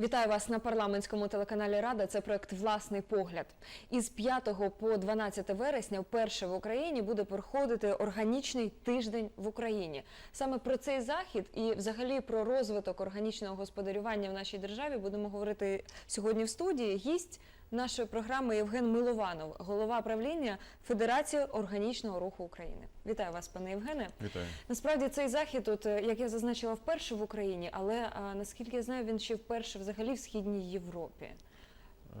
Вітаю вас на парламентському телеканалі Рада. Це проект Власний погляд. Із 5 по 12 вересня вперше в Україні буде проходити органічний тиждень в Україні. Саме про цей захід і, взагалі, про розвиток органічного господарювання в нашій державі будемо говорити сьогодні в студії. Гість нашої програми Євген Милованов, голова правління Федерації органічного руху України. Вітаю вас, пане Євгене. Вітаю. Насправді цей захід, от е, як я зазначила, вперше в Україні, але а, наскільки я знаю, він ще вперше взагалі в східній Європі.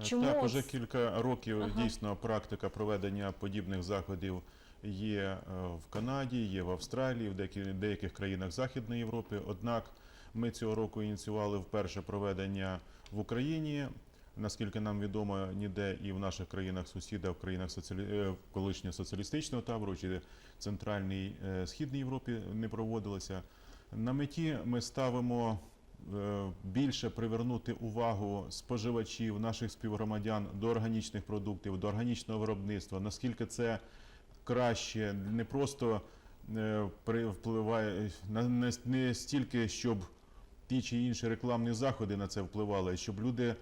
Чому Так, уже кілька років Ага. дійсно практика проведення подібних заходів є е, в Канаді, є в Австралії, в деяких, деяких країнах Західної Європи. Однак ми цього року ініціювали вперше проведення в Україні. Наскільки нам відомо, ніде і в наших країнах сусідах, в країнах соціалі... е, колишнього соціалістичного табору чи центральній е, східній Європі не проводилося. На меті ми ставимо е, більше привернути увагу споживачів, наших співгромадян до органічних продуктів, до органічного виробництва, наскільки це краще, не просто впливає не, стільки, щоб ті чи інші рекламні заходи на це впливали, щоб люди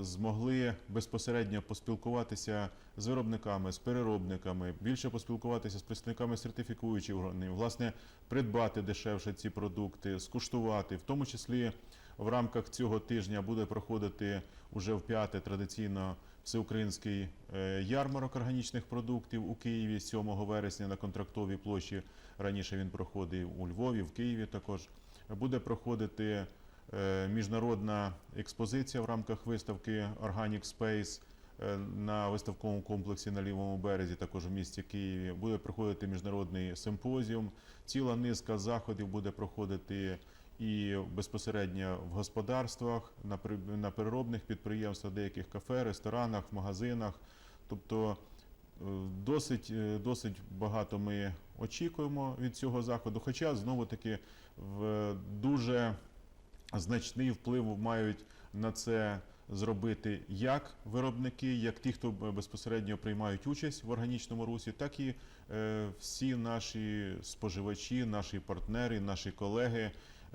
змогли безпосередньо поспілкуватися з виробниками, з переробниками, більше поспілкуватися з представниками сертифікуючих органів, власне, придбати дешевше ці продукти, скуштувати, в тому числі. В рамках цього тижня буде проходити уже в п'яте традиційно всеукраїнський е, ярмарок органічних продуктів у Києві 7 вересня на контрактовій площі. Раніше він проходив у Львові, в Києві також. Буде проходити е, міжнародна експозиція в рамках виставки Organic Space е, на виставковому комплексі на лівому березі, також в місті Києві. Буде проходити міжнародний симпозіум. Ціла низка заходів буде проходити і безпосередньо в господарствах, на переробних підприємствах, деяких кафе, ресторанах, магазинах. Тобто е, досить, е, досить багато ми очікуємо від цього заходу. Хоча знову таки в дуже значний вплив мають на це зробити як виробники, як ті, хто безпосередньо приймають участь в органічному русі, так і е, всі наші споживачі, наші партнери, наші колеги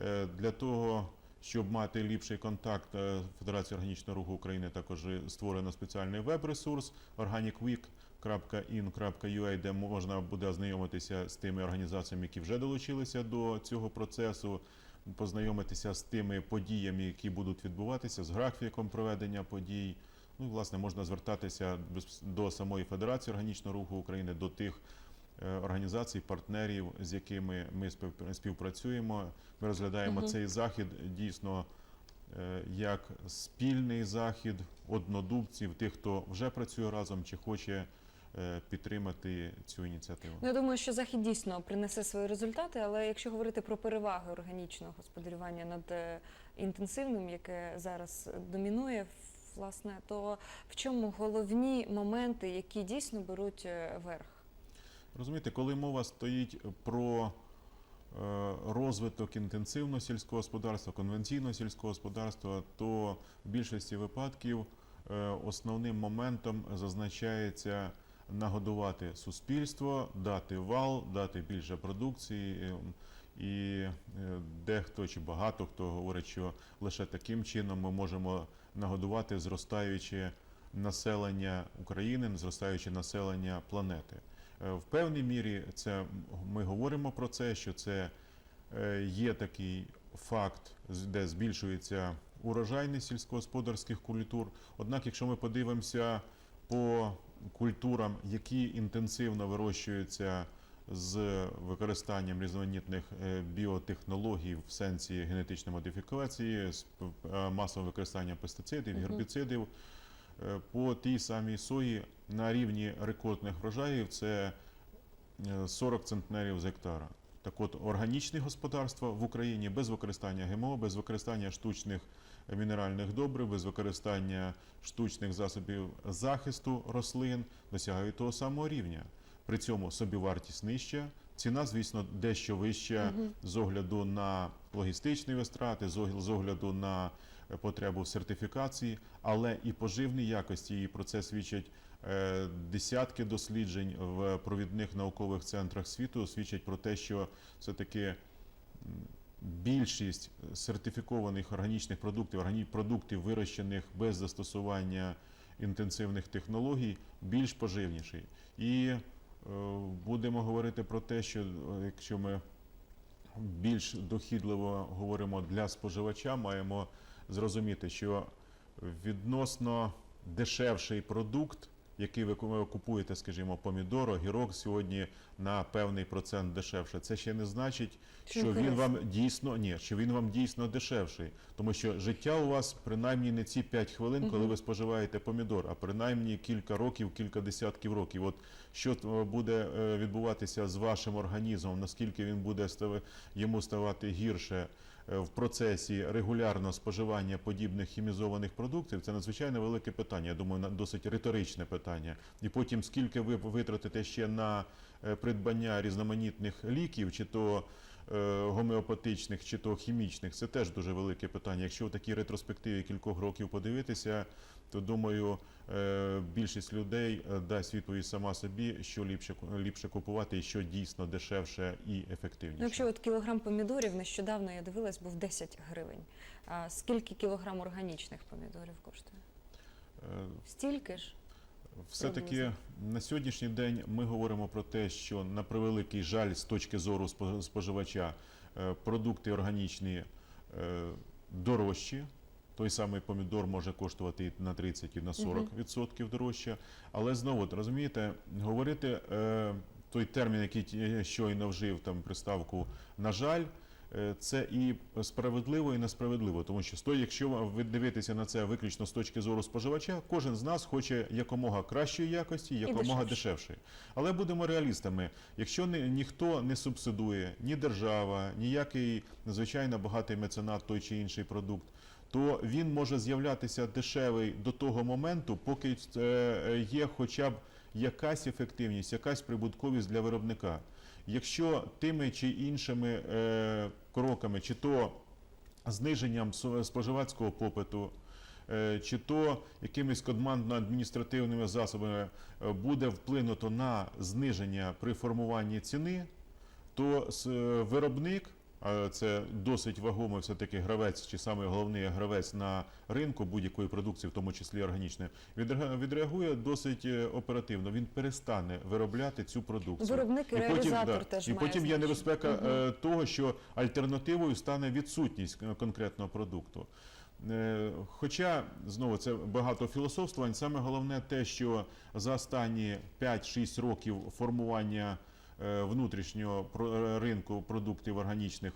Е, для того. Щоб мати ліпший контакт, е, Федерація органічного руху України також створено спеціальний веб-ресурс organicweek.in.ua, де можна буде ознайомитися з тими організаціями, які вже долучилися до цього процесу, познайомитися з тими подіями, які будуть відбуватися, з графіком проведення подій. Ну і власне можна звертатися до самої Федерації органічного руху України, до тих е, організацій, партнерів, з якими ми спів- співпрацюємо. Ми розглядаємо Мгм. цей захід дійсно е, як спільний захід однодумців, тих, хто вже працює разом чи хоче підтримати цю ініціативу. Ну, я думаю, що захід дійсно принесе свої результати, але якщо говорити про переваги органічного господарювання над е, інтенсивним, яке зараз домінує, власне, то в чому головні моменти, які дійсно беруть е, верх? Розумієте, коли мова стоїть про е, розвиток інтенсивного сільського господарства, конвенційного сільського господарства, то в більшості випадків е, основним моментом зазначається нагодувати суспільство, дати вал, дати більше продукції. е, І е, дехто чи багато хто говорить, що лише таким чином ми можемо нагодувати зростаюче населення України, зростаюче населення планети. Е, В певній мірі це ми говоримо про це, що це є такий факт, де збільшується урожайність сільськогосподарських культур. Однак, якщо ми подивимося по культурам, які інтенсивно вирощуються з використанням різноманітних е, біотехнологій в сенсі генетичної модифікації, з е, масового використання пестицидів, гербіцидів, Е, по тій самій сої на рівні рекордних врожаїв це е, 40 центнерів з гектара. Так от, органічне господарство в Україні без використання ГМО, без використання штучних мінеральних добрив, без використання штучних засобів захисту рослин досягають того самого рівня. При цьому собівартість нижча, ціна, звісно, дещо вища з огляду на логістичні витрати, з огляду- на е, потребу сертифікації, але і поживній якості. І про це свідчать е, десятки досліджень в провідних наукових центрах світу. Свідчать про те, що все таки більшість сертифікованих органічних продуктів, продуктів вирощених без застосування інтенсивних технологій, більш поживніший. І е, будемо говорити про те, що е, якщо ми більш дохідливо говоримо для споживача, маємо зрозуміти, що відносно дешевший продукт, який ви ку- купуєте, скажімо, помідор, огірок сьогодні на певний процент дешевше. Це ще не значить, Що він він вам дійсно ні, що він вам дійсно дешевший, тому що життя у вас принаймні не ці 5 хвилин, коли ви споживаєте помідор, а принаймні кілька років, кілька десятків років. От що буде е, відбуватися з вашим організмом, наскільки він буде йому ставати гірше е, в процесі регулярного споживання подібних хімізованих продуктів, це надзвичайно велике питання. Я думаю, досить риторичне питання. І потім, скільки ви витратите ще на е, придбання різноманітних ліків, чи то гомеопатичних, чи то хімічних, це теж дуже велике питання. Якщо в такій ретроспективі кількох років подивитися, то думаю, е, більшість людей е, дасть відповідь сама собі, що ліпше ліпше купувати і що дійсно дешевше і ефективніше. Ну, якщо от кілограм помідорів нещодавно я дивилась, був 10 гривень. А скільки кілограм органічних помідорів коштує? Е, Стільки ж. Все-таки на сьогоднішній день ми говоримо про те, що на превеликий жаль з точки зору спо- споживача е, продукти органічні е, дорожчі. Той самий помідор може коштувати і на 30 і на 40 відсотків дорожче. Але знову розумієте, говорити е, той термін, який щойно вжив там приставку на жаль. Е, Це і справедливо, і несправедливо, тому що сто- якщо ви дивитеся на це виключно з точки зору споживача, кожен з нас хоче якомога кращої якості, якомога дешевшої. Але будемо реалістами. Якщо не, ніхто не субсидує, ні держава, ніякий надзвичайно багатий меценат той чи інший продукт, то він може з'являтися дешевий до того моменту, поки е, є хоча б якась ефективність, якась прибутковість для виробника. Якщо тими чи іншими е, кроками, чи то зниженням споживацького попиту, е, чи то якимись командно-адміністративними засобами е, буде вплинуто на зниження при формуванні ціни, то виробник, це досить вагомий все-таки гравець, чи саме головний гравець на ринку будь-якої продукції, в тому числі органічної, відреагує- досить е, оперативно. Він перестане виробляти цю продукцію. Виробник і І потім, реалізатор да, теж і має потім є небезпека е, того, що альтернативою стане відсутність е, конкретного продукту. Хоча знову це багато філософствувань. Саме головне те, що за останні 5-6 років формування внутрішнього про- е, ринку продуктів органічних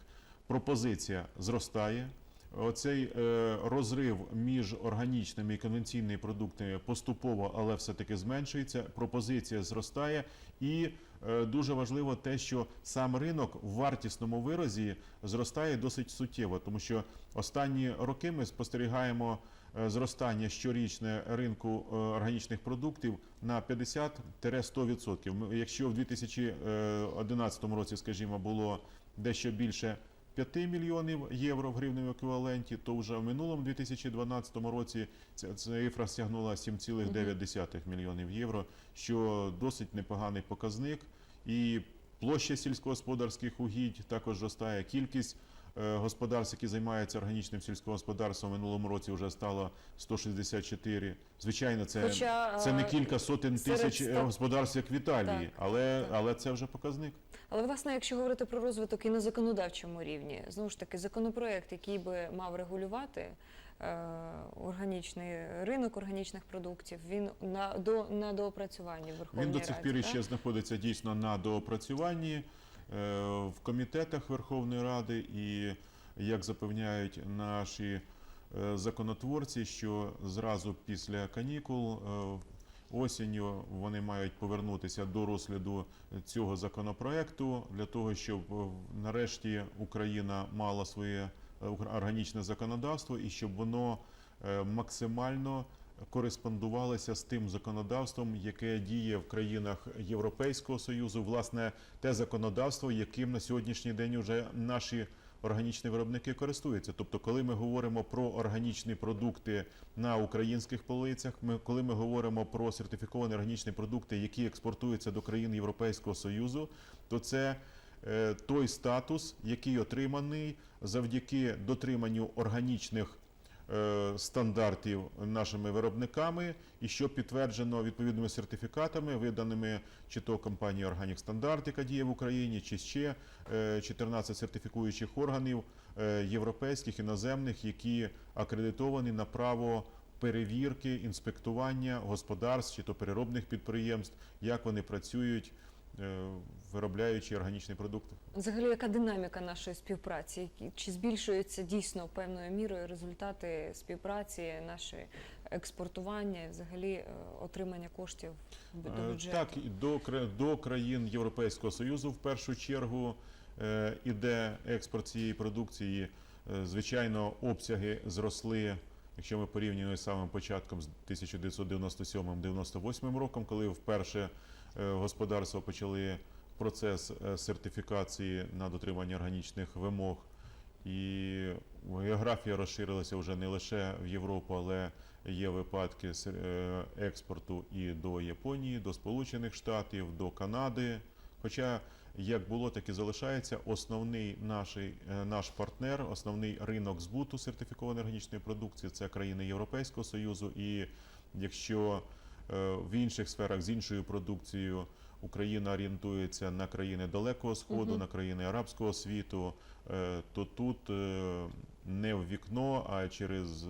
пропозиція зростає. Оцей е, розрив між органічними і конвенційними продуктами поступово, але все-таки зменшується. Пропозиція зростає, і е, дуже важливо те, що сам ринок в вартісному виразі зростає досить суттєво, тому що останні роки ми спостерігаємо е, зростання щорічне ринку е, органічних продуктів на 50-100%. Якщо в 2011 році, скажімо, було дещо більше 5 мільйонів євро в гривневому еквіваленті, то вже в минулому 2012 році ця цифра сягнула 7,9 мільйонів євро, що досить непоганий показник. І площа сільськогосподарських угідь також зростає. Кількість е, господарств, які займаються органічним сільськогосподарством, в минулому році вже стало 164. Звичайно, це, Хоча, це не е, кілька сотень серед тисяч е, ста- господарств, як в Італії, Так, але, так. але це вже показник. Але власне, якщо говорити про розвиток і на законодавчому рівні, знову ж таки, законопроект, який би мав регулювати е, органічний ринок органічних продуктів, він на до на доопрацюванні в Верховній Він до цих Раді, пір ще знаходиться дійсно на доопрацюванні е, в комітетах Верховної Ради, і як запевняють наші е, законотворці, що зразу після канікул е, осінню вони мають повернутися до розгляду цього законопроекту для того, щоб е, нарешті Україна мала своє е, органічне законодавство і щоб воно е, максимально кореспондувалися з тим законодавством, яке діє в країнах Європейського союзу, власне, те законодавство, яким на сьогоднішній день вже наші органічні виробники користуються. Тобто, коли ми говоримо про органічні продукти на українських полицях, ми коли ми говоримо про сертифіковані органічні продукти, які експортуються до країн Європейського союзу, то це е, той статус, який отриманий завдяки дотриманню органічних стандартів нашими виробниками, і що підтверджено відповідними сертифікатами, виданими чи то компанією Organic Standard, яка діє в Україні, чи ще е, 14 сертифікуючих органів е, європейських іноземних, які акредитовані на право перевірки, інспектування господарств чи то переробних підприємств, як вони працюють, е, виробляючи органічний продукт. Взагалі, яка динаміка нашої співпраці? Чи збільшуються дійсно певною мірою результати співпраці, нашої експортування взагалі е, отримання коштів до Е, бюджету? Так, до, кра- до країн Європейського Союзу в першу чергу е, іде експорт цієї продукції. Е, Звичайно, обсяги зросли, якщо ми порівнюємо з самим початком з 1997-98 роком, коли вперше е, господарства почали процес е, сертифікації на дотримання органічних вимог. І географія розширилася вже не лише в Європу, але є випадки е, експорту і до Японії, до Сполучених Штатів, до Канади. Хоча як було, так і залишається основний наш, наш партнер, основний ринок збуту сертифікованої органічної продукції це країни Європейського Союзу. І якщо е, в інших сферах з іншою продукцією Україна орієнтується на країни Далекого Сходу, Мгм. на країни арабського світу, е, то тут е, не в вікно, а через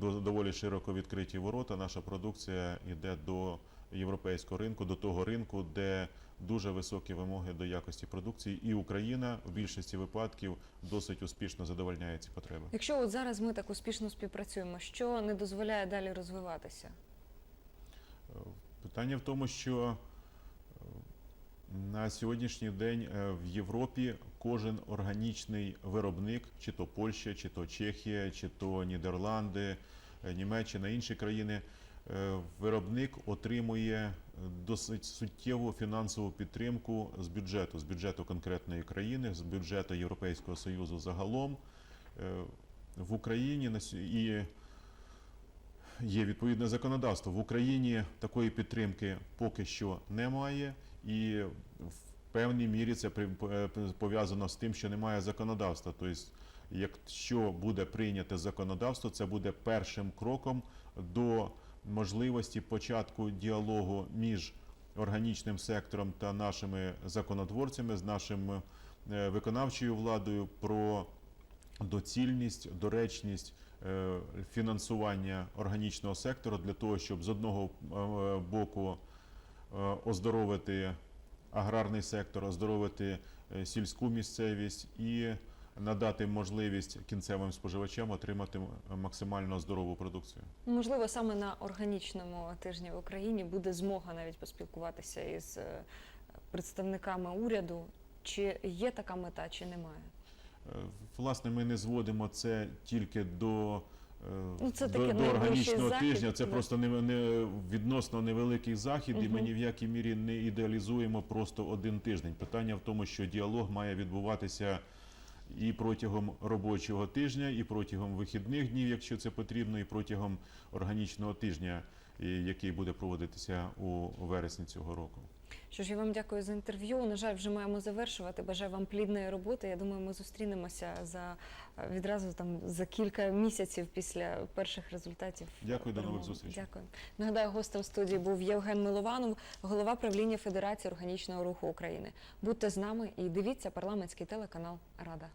до- доволі широко відкриті ворота наша продукція йде до європейського ринку, до того ринку, де дуже високі вимоги до якості продукції, і Україна в більшості випадків досить успішно задовольняє ці потреби. Якщо от зараз ми так успішно співпрацюємо, що не дозволяє далі розвиватися? Питання в тому, що е, на сьогоднішній день е, в Європі кожен органічний виробник, чи то Польща, чи то Чехія, чи то Нідерланди, е, Німеччина, інші країни, виробник отримує досить суттєву фінансову підтримку з бюджету, з бюджету конкретної країни, з бюджету Європейського Союзу загалом. В Україні на і є відповідне законодавство. В Україні такої підтримки поки що немає, і в певній мірі це е, пов'язано з тим, що немає законодавства. Тобто, якщо буде прийняте законодавство, це буде першим кроком до можливості початку діалогу між органічним сектором та нашими законотворцями, з нашим е, виконавчою владою про доцільність, доречність е, фінансування органічного сектору для того, щоб з одного е, боку е, оздоровити аграрний сектор, оздоровити сільську місцевість і надати можливість кінцевим споживачам отримати максимально здорову продукцію. Можливо, саме на органічному тижні в Україні буде змога навіть поспілкуватися із представниками уряду. Чи є така мета, чи немає? Е, Власне, ми не зводимо це тільки до, е, Ну, це до, до органічного захід, тижня. Це да. просто не, не відносно невеликий захід, і ми ні в якій мірі не ідеалізуємо просто один тиждень. Питання в тому, що діалог має відбуватися і протягом робочого тижня, і протягом вихідних днів, якщо це потрібно, і протягом органічного тижня, який буде проводитися у вересні цього року. Що ж, я вам дякую за інтерв'ю. На жаль, вже маємо завершувати. Бажаю вам плідної роботи. Я думаю, ми зустрінемося за е, відразу там за кілька місяців після перших результатів. Дякую, до нових перемоги. зустрічей. Дякую. Нагадаю, гостем студії був Євген Милованов, голова правління Федерації органічного руху України. Будьте з нами і дивіться парламентський телеканал Рада.